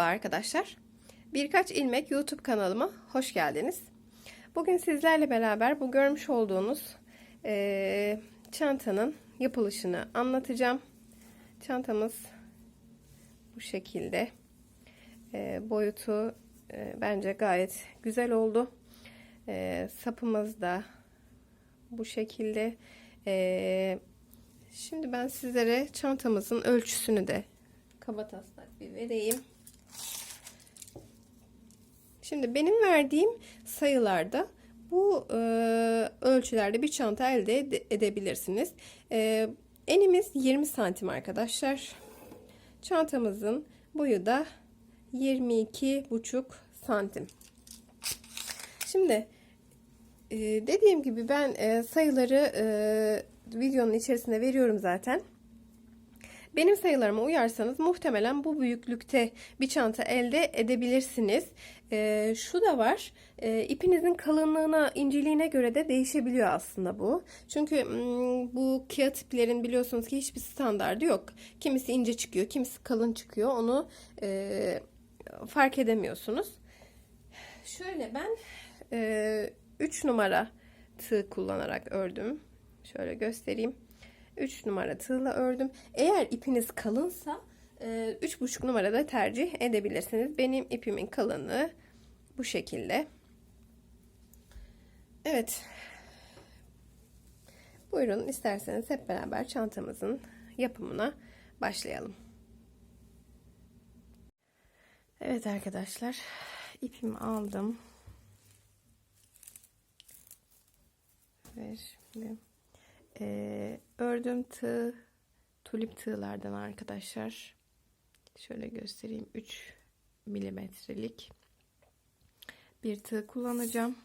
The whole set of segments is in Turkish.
Merhaba arkadaşlar. Birkaç ilmek YouTube kanalıma hoş geldiniz. Bugün sizlerle beraber bu görmüş olduğunuz eee, çantanın yapılışını anlatacağım. Çantamız bu şekilde. Eee, boyutu eee, bence gayet güzel oldu. Eee, sapımız da bu şekilde. Eee, şimdi ben sizlere çantamızın ölçüsünü de kaba taslak bir vereyim. Şimdi benim verdiğim sayılarda bu e, ölçülerde bir çanta elde ede- edebilirsiniz. E, enimiz 20 santim arkadaşlar. Çantamızın boyu da 22,5 santim. Şimdi e, dediğim gibi ben e, sayıları e, videonun içerisinde veriyorum zaten. Benim sayılarıma uyarsanız muhtemelen bu büyüklükte bir çanta elde edebilirsiniz. Ee, şu da var. e, ipinizin kalınlığına, inceliğine göre de değişebiliyor aslında bu. Çünkü bu kağıt iplerin biliyorsunuz ki hiçbir standardı yok. Kimisi ince çıkıyor, kimisi kalın çıkıyor. Onu e, fark edemiyorsunuz. Şöyle ben 3 numara tığ kullanarak ördüm. Şöyle göstereyim. 3 numara tığla ördüm. Eğer ipiniz kalınsa 3,5 numarada tercih edebilirsiniz. Benim ipimin kalınlığı bu şekilde. Evet. Buyurun isterseniz hep beraber çantamızın yapımına başlayalım. Evet arkadaşlar ipimi aldım. Ve şimdi ee, ördüğüm tığ tulip tığlardan arkadaşlar. Şöyle göstereyim. 3 milimetrelik bir tığ kullanacağım.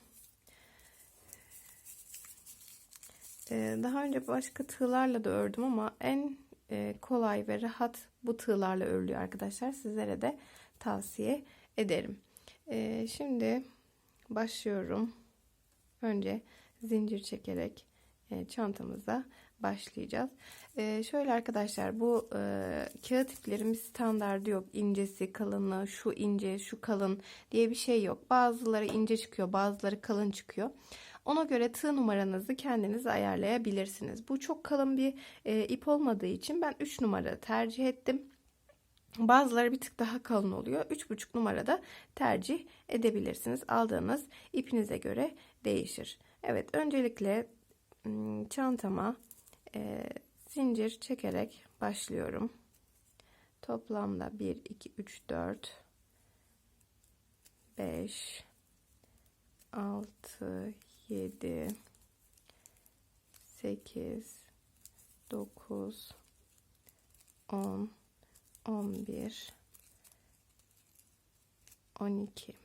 Ee, daha önce başka tığlarla da ördüm ama en e, kolay ve rahat bu tığlarla örülüyor arkadaşlar. Sizlere de tavsiye ederim. Ee, şimdi başlıyorum. Önce zincir çekerek e, çantamıza başlayacağız. E, şöyle arkadaşlar bu e, kağıt iplerimiz standardı yok. İncesi, kalınlığı, şu ince, şu kalın diye bir şey yok. Bazıları ince çıkıyor, bazıları kalın çıkıyor. Ona göre tığ numaranızı kendiniz ayarlayabilirsiniz. Bu çok kalın bir e, ip olmadığı için ben 3 numara tercih ettim. Bazıları bir tık daha kalın oluyor. 3,5 numarada tercih edebilirsiniz. Aldığınız ipinize göre değişir. Evet öncelikle çantama e, zincir çekerek başlıyorum. Toplamda 1, 2, 3, 4, 5, 6, 7, 8, 9, 10, 11, 12,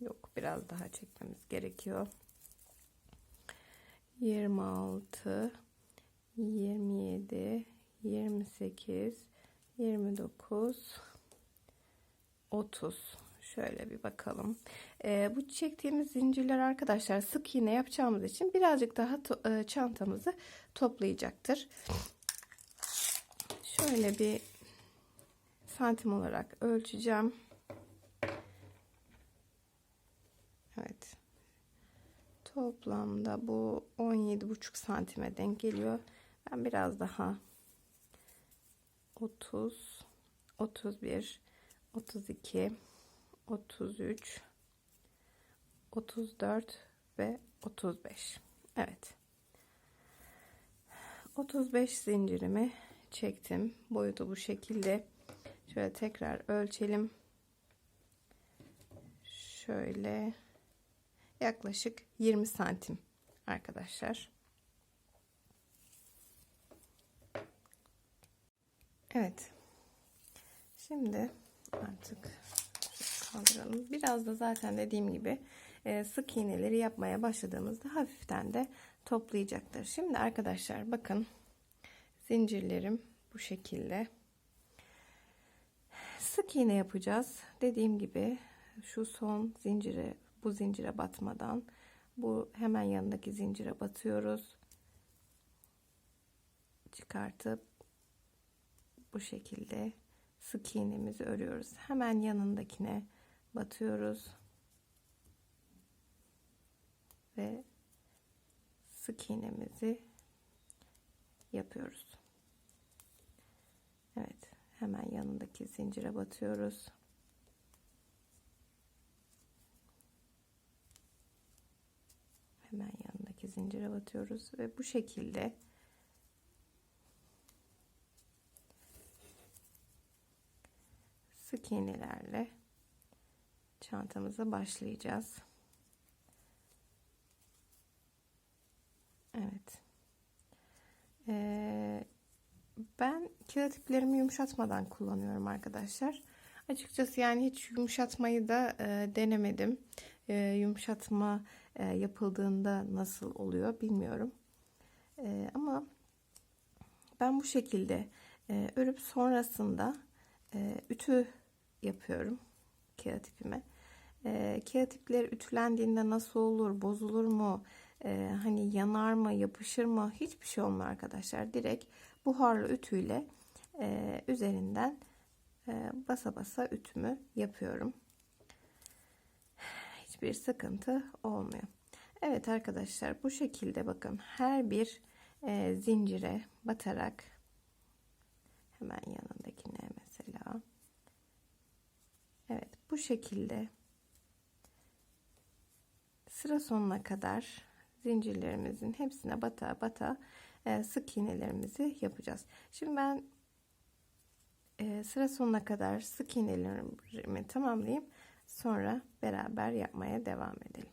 Yok biraz daha çekmemiz gerekiyor. 26 27 28 29 30 şöyle bir bakalım. Ee, bu çektiğimiz zincirler arkadaşlar sık iğne yapacağımız için birazcık daha to e, çantamızı toplayacaktır. Şöyle bir santim olarak ölçeceğim. Evet. Toplamda bu 17,5 santime denk geliyor. Ben biraz daha 30, 31, 32, 33, 34 ve 35. Evet. 35 zincirimi çektim. Boyutu bu şekilde. Şöyle tekrar ölçelim. Şöyle yaklaşık 20 santim arkadaşlar. Evet. Şimdi artık kaldıralım. Biraz da zaten dediğim gibi e, sık iğneleri yapmaya başladığımızda hafiften de toplayacaktır. Şimdi arkadaşlar bakın zincirlerim bu şekilde. Sık iğne yapacağız. Dediğim gibi şu son zincire bu zincire batmadan bu hemen yanındaki zincire batıyoruz. Çıkartıp bu şekilde sık iğnemizi örüyoruz. Hemen yanındakine batıyoruz. Ve sık iğnemizi yapıyoruz. Evet, hemen yanındaki zincire batıyoruz. Hemen yanındaki zincire batıyoruz ve bu şekilde sık iğnelerle çantamıza başlayacağız. Evet. Ee, ben kağıt iplerimi yumuşatmadan kullanıyorum arkadaşlar. Açıkçası yani hiç yumuşatmayı da e, denemedim. E, yumuşatma e, yapıldığında nasıl oluyor bilmiyorum. E, ama ben bu şekilde e, örüp sonrasında e, ütü yapıyorum kağıt ipime. E, kağıt ipler ütülendiğinde nasıl olur, bozulur mu, e, hani yanar mı, yapışır mı hiçbir şey olmuyor arkadaşlar. Direkt buharlı ütüyle e, üzerinden e, basa basa ütümü yapıyorum. Hiçbir sıkıntı olmuyor. Evet arkadaşlar bu şekilde bakın her bir e, zincire batarak hemen yanındakine mesela Evet bu şekilde sıra sonuna kadar zincirlerimizin hepsine bata bata e, sık iğnelerimizi yapacağız. Şimdi ben e, sıra sonuna kadar sık iğnelerimi tamamlayayım. Sonra beraber yapmaya devam edelim.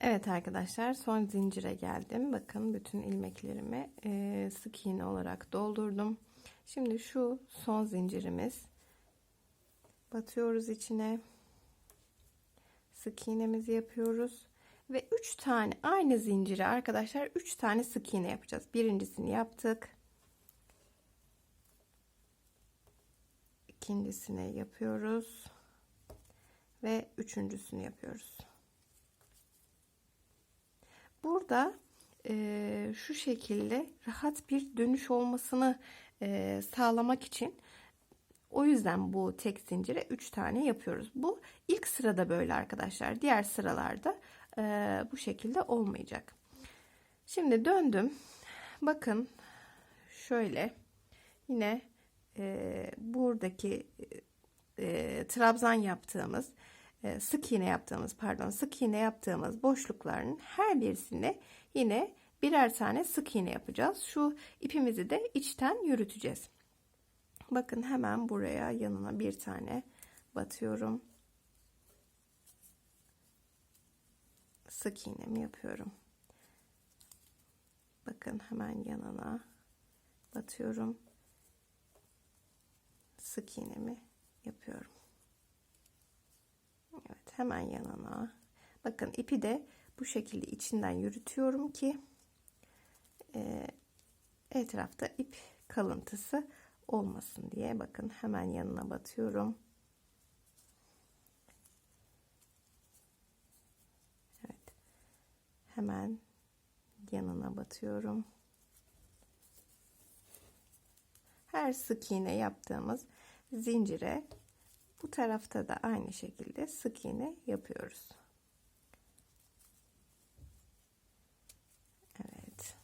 Evet arkadaşlar son zincire geldim. Bakın bütün ilmeklerimi e, sık iğne olarak doldurdum. Şimdi şu son zincirimiz batıyoruz içine. Sık iğnemizi yapıyoruz ve 3 tane aynı zincire arkadaşlar 3 tane sık iğne yapacağız. Birincisini yaptık. İkincisini yapıyoruz ve üçüncüsünü yapıyoruz. Burada e, şu şekilde rahat bir dönüş olmasını e, sağlamak için o yüzden bu tek zincire 3 tane yapıyoruz. Bu ilk sırada böyle arkadaşlar. Diğer sıralarda e, bu şekilde olmayacak. Şimdi döndüm. Bakın şöyle yine e, buradaki e, trabzan yaptığımız e, sık iğne yaptığımız pardon sık iğne yaptığımız boşlukların her birisine yine birer tane sık iğne yapacağız. Şu ipimizi de içten yürüteceğiz. Bakın hemen buraya yanına bir tane batıyorum. Sık iğnemi yapıyorum. Bakın hemen yanına batıyorum. Sık iğnemi yapıyorum. Evet hemen yanına. Bakın ipi de bu şekilde içinden yürütüyorum ki e, etrafta ip kalıntısı olmasın diye bakın hemen yanına batıyorum. Evet. Hemen yanına batıyorum. Her sık iğne yaptığımız zincire bu tarafta da aynı şekilde sık iğne yapıyoruz. Evet.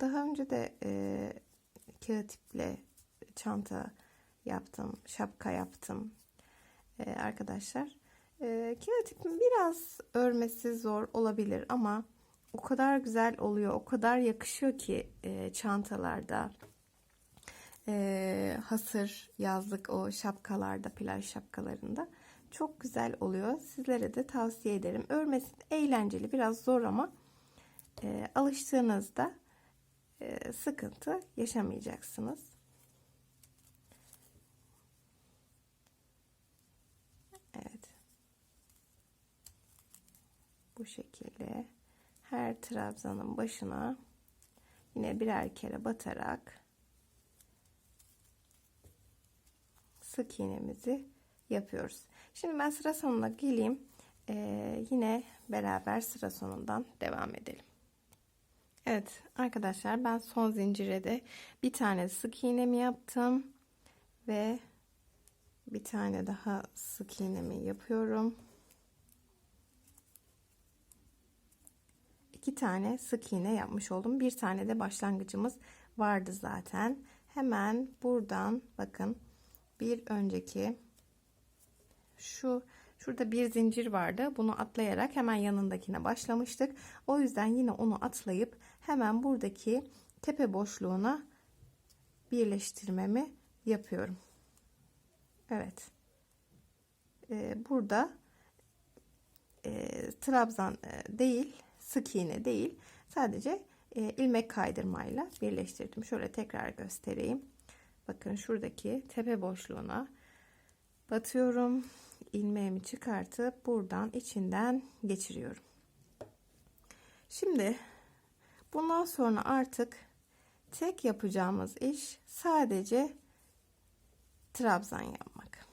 Daha önce de e, kağıt iple çanta yaptım, şapka yaptım e, arkadaşlar. E, kağıt ipin biraz örmesi zor olabilir ama o kadar güzel oluyor, o kadar yakışıyor ki e, çantalarda, e, hasır, yazlık o şapkalarda, plaj şapkalarında çok güzel oluyor. Sizlere de tavsiye ederim. Örmesi eğlenceli, biraz zor ama e, alıştığınızda e, sıkıntı yaşamayacaksınız. Evet. Bu şekilde her trabzanın başına yine birer kere batarak sık iğnemizi yapıyoruz. Şimdi ben sıra sonuna geleyim. Ee, yine beraber sıra sonundan devam edelim. Evet arkadaşlar ben son zincire de bir tane sık iğnemi yaptım ve bir tane daha sık iğnemi yapıyorum. İki tane sık iğne yapmış oldum. Bir tane de başlangıcımız vardı zaten. Hemen buradan bakın bir önceki şu şurada bir zincir vardı. Bunu atlayarak hemen yanındakine başlamıştık. O yüzden yine onu atlayıp hemen buradaki tepe boşluğuna birleştirmemi yapıyorum. Evet. Ee, burada e, trabzan e, değil sık iğne değil sadece e, ilmek kaydırmayla birleştirdim. Şöyle tekrar göstereyim. Bakın şuradaki tepe boşluğuna batıyorum. ilmeğimi çıkartıp buradan içinden geçiriyorum. Şimdi bundan sonra artık tek yapacağımız iş sadece trabzan yapmak.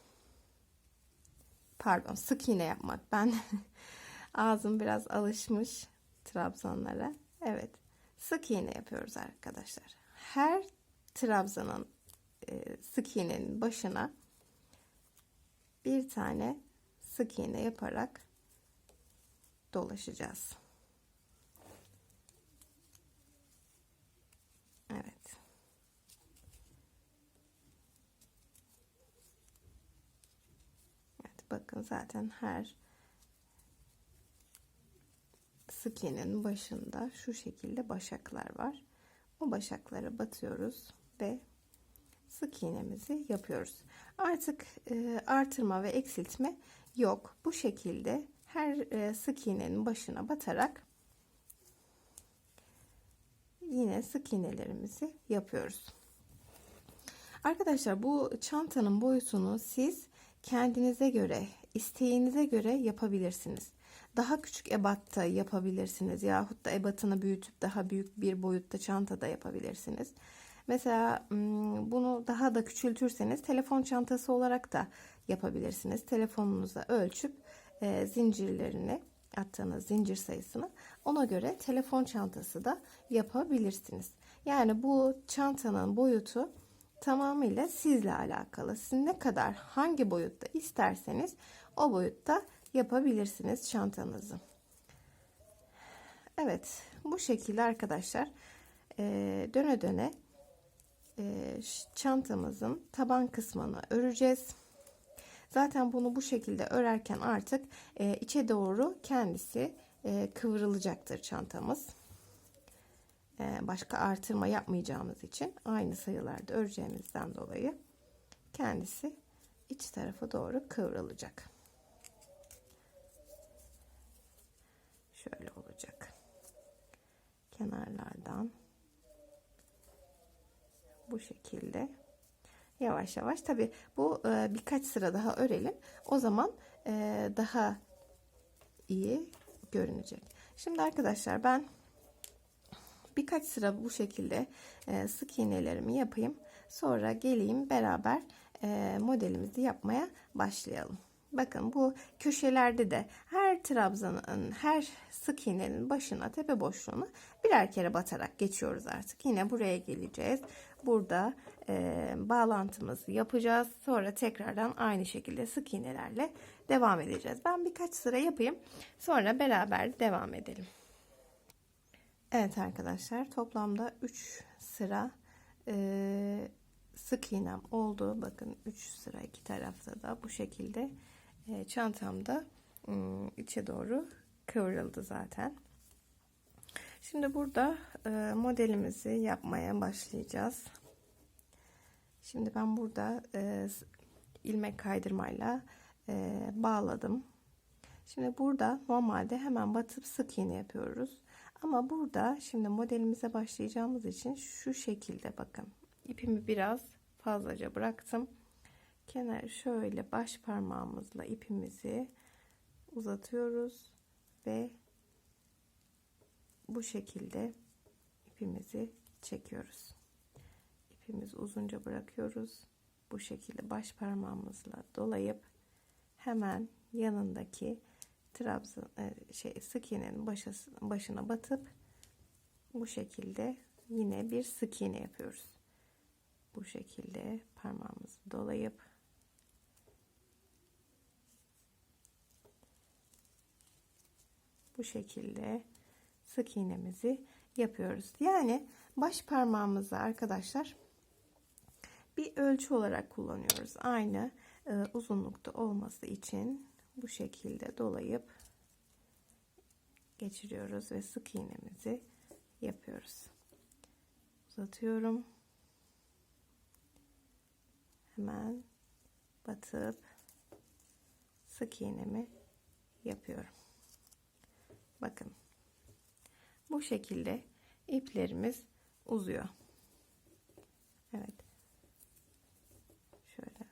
Pardon sık iğne yapmak. Ben ağzım biraz alışmış trabzanlara. Evet. Sık iğne yapıyoruz arkadaşlar. Her trabzanın e, sık iğnenin başına bir tane sık iğne yaparak dolaşacağız. Evet. Evet bakın zaten her sık iğnenin başında şu şekilde başaklar var. O başaklara batıyoruz ve sık iğnemizi yapıyoruz. Artık e, artırma ve eksiltme yok. Bu şekilde her e, sık iğnenin başına batarak yine sık iğnelerimizi yapıyoruz. Arkadaşlar bu çantanın boyutunu siz kendinize göre, isteğinize göre yapabilirsiniz daha küçük ebatta yapabilirsiniz yahut da ebatını büyütüp daha büyük bir boyutta çantada yapabilirsiniz. Mesela bunu daha da küçültürseniz telefon çantası olarak da yapabilirsiniz. Telefonunuza ölçüp e, zincirlerini attığınız zincir sayısını ona göre telefon çantası da yapabilirsiniz. Yani bu çantanın boyutu tamamıyla sizle alakalı. Siz ne kadar hangi boyutta isterseniz o boyutta yapabilirsiniz çantanızı. Evet bu şekilde arkadaşlar e, döne döne e, çantamızın taban kısmını öreceğiz. Zaten bunu bu şekilde örerken artık e, içe doğru kendisi kıvrılacaktır çantamız. Başka artırma yapmayacağımız için aynı sayılarda öreceğimizden dolayı kendisi iç tarafa doğru kıvrılacak. Şöyle olacak. Kenarlardan bu şekilde yavaş yavaş tabi bu e, birkaç sıra daha örelim. O zaman e, daha iyi görünecek. Şimdi arkadaşlar ben birkaç sıra bu şekilde e, sık iğnelerimi yapayım. Sonra geleyim beraber e, modelimizi yapmaya başlayalım. Bakın bu köşelerde de her trabzanın, her sık iğnenin başına, tepe boşluğuna birer kere batarak geçiyoruz artık. Yine buraya geleceğiz. Burada e, bağlantımızı yapacağız. Sonra tekrardan aynı şekilde sık iğnelerle devam edeceğiz. Ben birkaç sıra yapayım. Sonra beraber devam edelim. Evet arkadaşlar toplamda 3 sıra e, sık iğnem oldu. Bakın 3 sıra iki tarafta da bu şekilde e, çantamda içe doğru kıvrıldı zaten. Şimdi burada e, modelimizi yapmaya başlayacağız. Şimdi ben burada e, ilmek kaydırmayla e, bağladım. Şimdi burada normalde hemen batıp sık iğne yapıyoruz. Ama burada şimdi modelimize başlayacağımız için şu şekilde bakın. ipimi biraz fazlaca bıraktım. Kenar şöyle baş parmağımızla ipimizi uzatıyoruz ve bu şekilde ipimizi çekiyoruz. İpimizi uzunca bırakıyoruz. Bu şekilde baş parmağımızla dolayıp hemen yanındaki trabzan e, şey sık iğnenin başası, başına batıp bu şekilde yine bir sık iğne yapıyoruz. Bu şekilde parmağımızı dolayıp bu şekilde sık iğnemizi yapıyoruz. Yani baş parmağımızı arkadaşlar bir ölçü olarak kullanıyoruz. Aynı e, uzunlukta olması için bu şekilde dolayıp geçiriyoruz ve sık iğnemizi yapıyoruz. Uzatıyorum. Hemen batıp sık iğnemi yapıyorum. Bakın. Bu şekilde iplerimiz uzuyor. Evet. Şöyle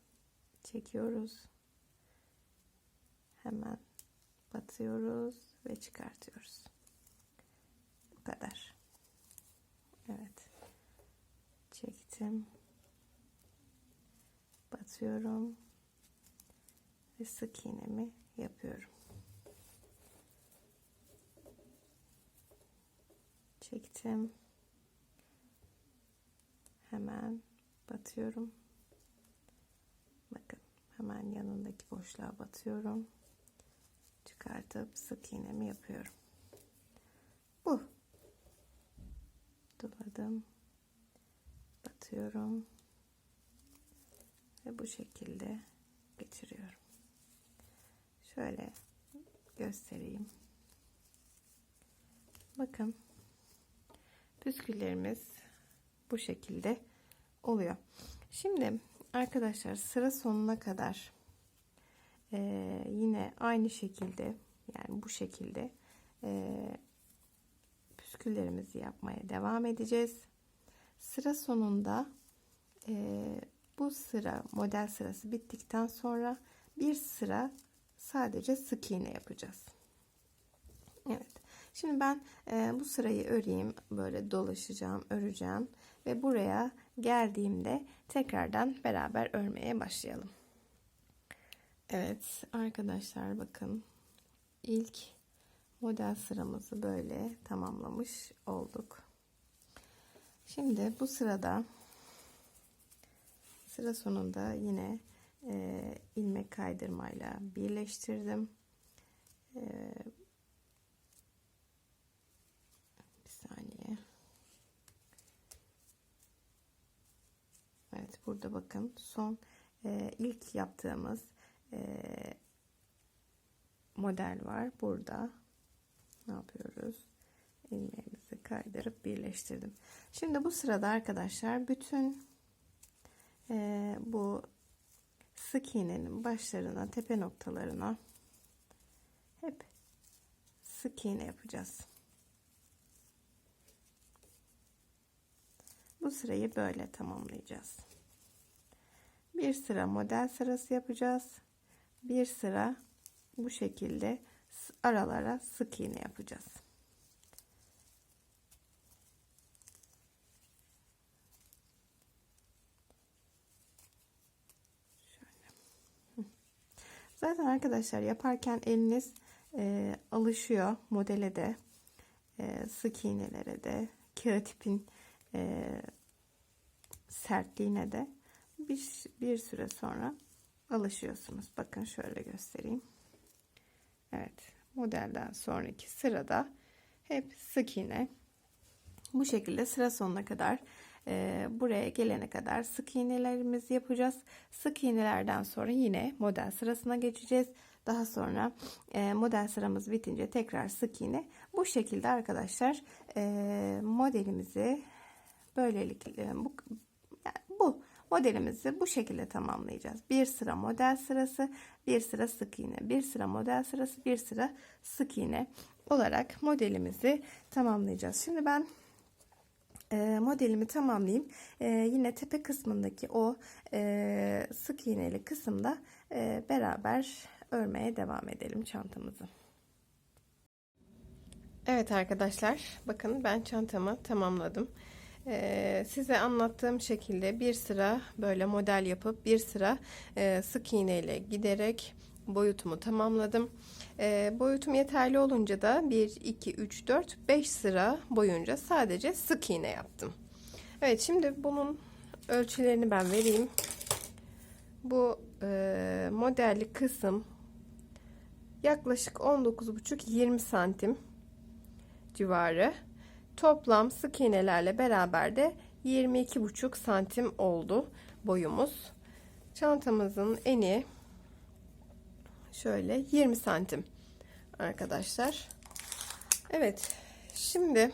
çekiyoruz. Hemen batıyoruz ve çıkartıyoruz. Bu kadar. Evet. Çektim. Batıyorum. Ve sık iğnemi yapıyorum. Çektim. Hemen batıyorum. Bakın hemen yanındaki boşluğa batıyorum çıkartıp sık iğnemi yapıyorum. Bu. Doladım. Batıyorum. Ve bu şekilde geçiriyorum. Şöyle göstereyim. Bakın. Püsküllerimiz bu şekilde oluyor. Şimdi arkadaşlar sıra sonuna kadar ee, yine aynı şekilde yani bu şekilde e, püsküllerimizi yapmaya devam edeceğiz. Sıra sonunda e, bu sıra model sırası bittikten sonra bir sıra sadece sık iğne yapacağız. Evet. Şimdi ben e, bu sırayı öreyim. Böyle dolaşacağım, öreceğim ve buraya geldiğimde tekrardan beraber örmeye başlayalım. Evet arkadaşlar bakın ilk model sıramızı böyle tamamlamış olduk. Şimdi bu sırada sıra sonunda yine e, ilmek kaydırmayla birleştirdim. E, bir saniye. Evet burada bakın son e, ilk yaptığımız e, model var. Burada ne yapıyoruz? İlmeğimizi kaydırıp birleştirdim. Şimdi bu sırada arkadaşlar bütün e, bu sık iğnenin başlarına tepe noktalarına hep sık iğne yapacağız. Bu sırayı böyle tamamlayacağız bir sıra model sırası yapacağız. Bir sıra bu şekilde aralara sık iğne yapacağız. Zaten arkadaşlar yaparken eliniz e, alışıyor modele de e, sık iğnelere de kağıt ipin e, sertliğine de bir, bir süre sonra alışıyorsunuz. Bakın şöyle göstereyim. Evet modelden sonraki sırada hep sık iğne bu şekilde sıra sonuna kadar e, buraya gelene kadar sık iğnelerimizi yapacağız. Sık iğnelerden sonra yine model sırasına geçeceğiz. Daha sonra e, model sıramız bitince tekrar sık iğne. Bu şekilde arkadaşlar e, modelimizi böylelikle bu, yani bu modelimizi bu şekilde tamamlayacağız. Bir sıra model sırası, bir sıra sık iğne, bir sıra model sırası, bir sıra sık iğne olarak modelimizi tamamlayacağız. Şimdi ben e, modelimi tamamlayayım. E, yine tepe kısmındaki o e, sık iğneli kısımda e, beraber örmeye devam edelim çantamızı. Evet arkadaşlar bakın ben çantamı tamamladım. Ee, size anlattığım şekilde bir sıra böyle model yapıp bir sıra e, sık iğne ile giderek boyutumu tamamladım. E, boyutum yeterli olunca da 1, 2, 3, 4, 5 sıra boyunca sadece sık iğne yaptım. Evet şimdi bunun ölçülerini ben vereyim. Bu e, modelli kısım yaklaşık 19,5-20 santim civarı. Toplam sık iğnelerle beraber de 22,5 santim oldu boyumuz. Çantamızın eni şöyle 20 santim arkadaşlar. Evet şimdi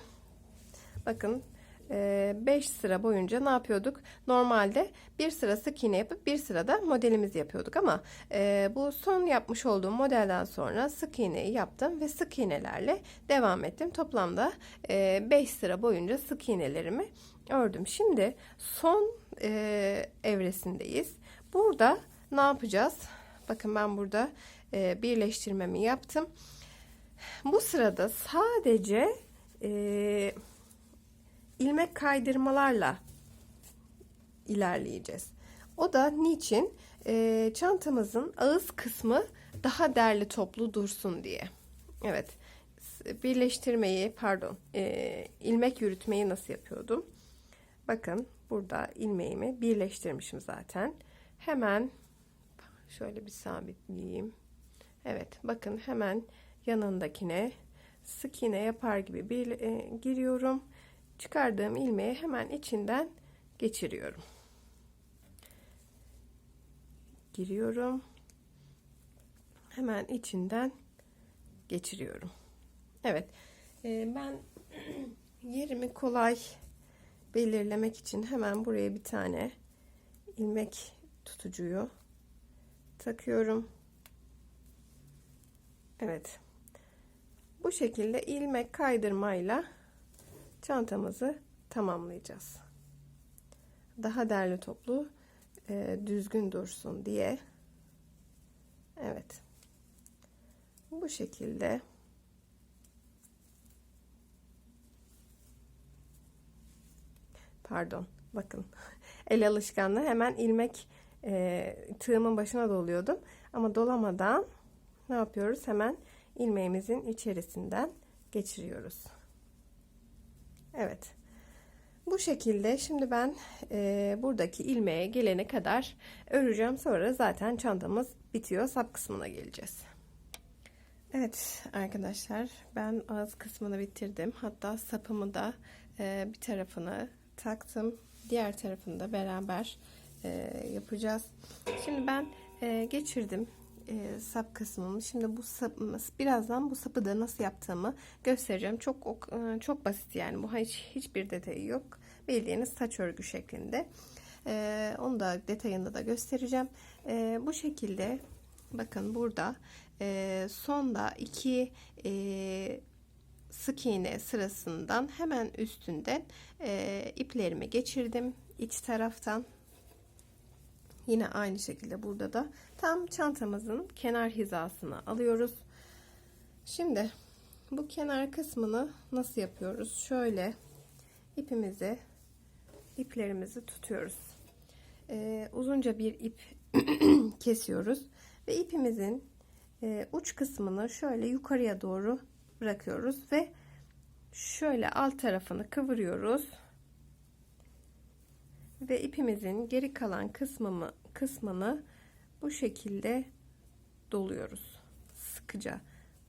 bakın 5 sıra boyunca ne yapıyorduk? Normalde bir sıra sık iğne yapıp bir sırada modelimizi yapıyorduk ama e, bu son yapmış olduğum modelden sonra sık iğneyi yaptım ve sık iğnelerle devam ettim. Toplamda 5 sıra boyunca sık iğnelerimi ördüm. Şimdi son e, evresindeyiz. Burada ne yapacağız? Bakın ben burada e, birleştirmemi yaptım. Bu sırada sadece e, ilmek kaydırmalarla ilerleyeceğiz. O da niçin? E, çantamızın ağız kısmı daha derli toplu dursun diye. Evet. Birleştirmeyi pardon e, ilmek yürütmeyi nasıl yapıyordum? Bakın burada ilmeğimi birleştirmişim zaten. Hemen şöyle bir sabitleyeyim. Evet bakın hemen yanındakine sık iğne yapar gibi bir e, giriyorum çıkardığım ilmeği hemen içinden geçiriyorum. Giriyorum. Hemen içinden geçiriyorum. Evet. E, ben yerimi kolay belirlemek için hemen buraya bir tane ilmek tutucuyu takıyorum. Evet. Bu şekilde ilmek kaydırmayla çantamızı tamamlayacağız. Daha derli toplu e, düzgün dursun diye. Evet. Bu şekilde pardon bakın el alışkanlığı hemen ilmek e, tığımın başına doluyordum ama dolamadan ne yapıyoruz hemen ilmeğimizin içerisinden geçiriyoruz. Evet. Bu şekilde şimdi ben e, buradaki ilmeğe gelene kadar öreceğim. Sonra zaten çantamız bitiyor. Sap kısmına geleceğiz. Evet arkadaşlar ben ağız kısmını bitirdim. Hatta sapımı da e, bir tarafını taktım. Diğer tarafını da beraber e, yapacağız. Şimdi ben e, geçirdim e, sap kısmını. Şimdi bu sapımız birazdan bu sapı da nasıl yaptığımı göstereceğim. Çok e, çok basit yani. Bu hiç hiçbir detayı yok. Bildiğiniz saç örgü şeklinde. E, onu da detayında da göstereceğim. E, bu şekilde bakın burada e, sonda iki e, sık iğne sırasından hemen üstünden e, iplerimi geçirdim iç taraftan Yine aynı şekilde burada da tam çantamızın kenar hizasını alıyoruz. Şimdi bu kenar kısmını nasıl yapıyoruz? Şöyle ipimizi iplerimizi tutuyoruz. Ee, uzunca bir ip kesiyoruz ve ipimizin e, uç kısmını şöyle yukarıya doğru bırakıyoruz ve şöyle alt tarafını kıvırıyoruz ve ipimizin geri kalan kısmını, kısmını bu şekilde doluyoruz. Sıkıca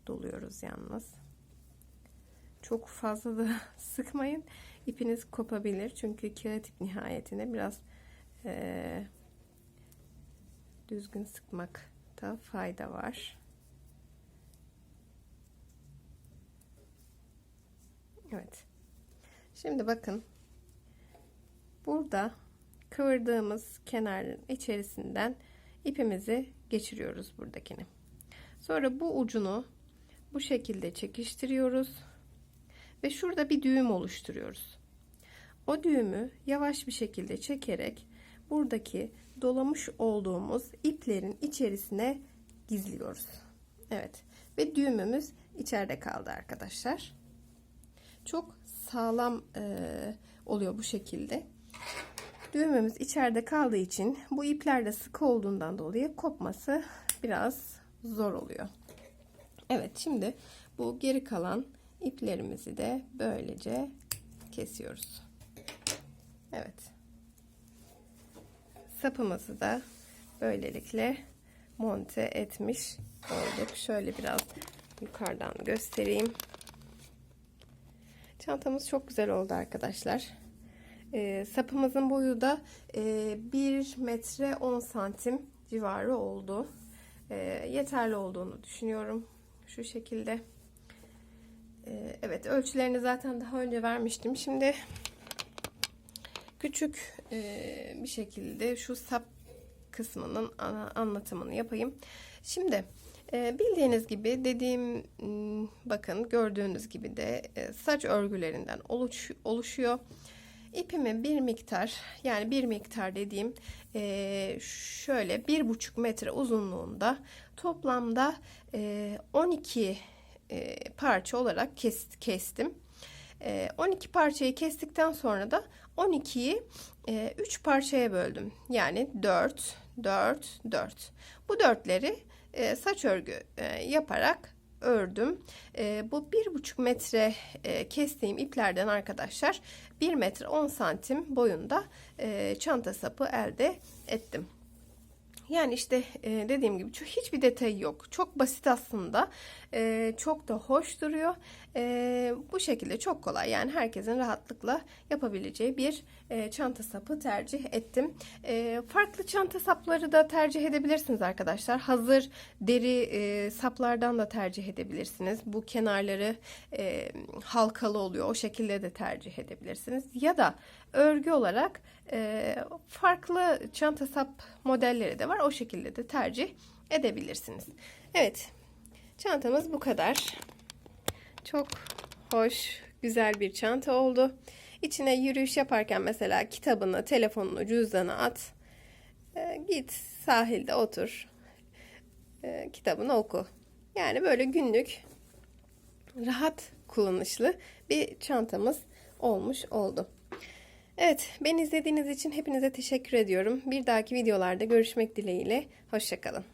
doluyoruz yalnız. Çok fazla da sıkmayın. İpiniz kopabilir. Çünkü kağıt ip nihayetinde biraz e, düzgün sıkmakta fayda var. Evet. Şimdi bakın. Burada kıvırdığımız kenarın içerisinden ipimizi geçiriyoruz buradakini. Sonra bu ucunu bu şekilde çekiştiriyoruz ve şurada bir düğüm oluşturuyoruz. O düğümü yavaş bir şekilde çekerek buradaki dolamış olduğumuz iplerin içerisine gizliyoruz. Evet ve düğümümüz içeride kaldı arkadaşlar. Çok sağlam e, oluyor bu şekilde. Düğümümüz içeride kaldığı için bu ipler de sıkı olduğundan dolayı kopması biraz zor oluyor. Evet şimdi bu geri kalan iplerimizi de böylece kesiyoruz. Evet. Sapımızı da böylelikle monte etmiş olduk. Şöyle biraz yukarıdan göstereyim. Çantamız çok güzel oldu arkadaşlar. Ee, sapımızın boyu da e, 1 metre 10 santim civarı oldu. E, yeterli olduğunu düşünüyorum. Şu şekilde. E, evet ölçülerini zaten daha önce vermiştim. Şimdi küçük e, bir şekilde şu sap kısmının anlatımını yapayım. Şimdi e, bildiğiniz gibi dediğim m, bakın gördüğünüz gibi de e, saç örgülerinden oluş, oluşuyor. İpimi bir miktar yani bir miktar dediğim e, şöyle bir buçuk metre uzunluğunda toplamda e, 12 e, parça olarak kes, kestim. E, 12 parçayı kestikten sonra da 12'yi e, 3 parçaya böldüm. Yani 4, 4, 4. Bu dörtleri e, saç örgü e, yaparak ördüm. E, bu bir buçuk metre e, kestiğim iplerden arkadaşlar 1 metre 10 santim boyunda e, çanta sapı elde ettim. Yani işte e, dediğim gibi hiçbir detayı yok. Çok basit aslında. E, çok da hoş duruyor. E, bu şekilde çok kolay. Yani herkesin rahatlıkla yapabileceği bir e, çanta sapı tercih ettim. E, farklı çanta sapları da tercih edebilirsiniz arkadaşlar. Hazır deri e, saplardan da tercih edebilirsiniz. Bu kenarları e, halkalı oluyor. O şekilde de tercih edebilirsiniz. Ya da örgü olarak e, farklı çanta sap modelleri de var. O şekilde de tercih edebilirsiniz. Evet. Çantamız bu kadar. Çok hoş, güzel bir çanta oldu. İçine yürüyüş yaparken mesela kitabını, telefonunu, cüzdanı at. E, git sahilde otur. E, kitabını oku. Yani böyle günlük rahat kullanışlı bir çantamız olmuş oldu. Evet, beni izlediğiniz için hepinize teşekkür ediyorum. Bir dahaki videolarda görüşmek dileğiyle. Hoşçakalın.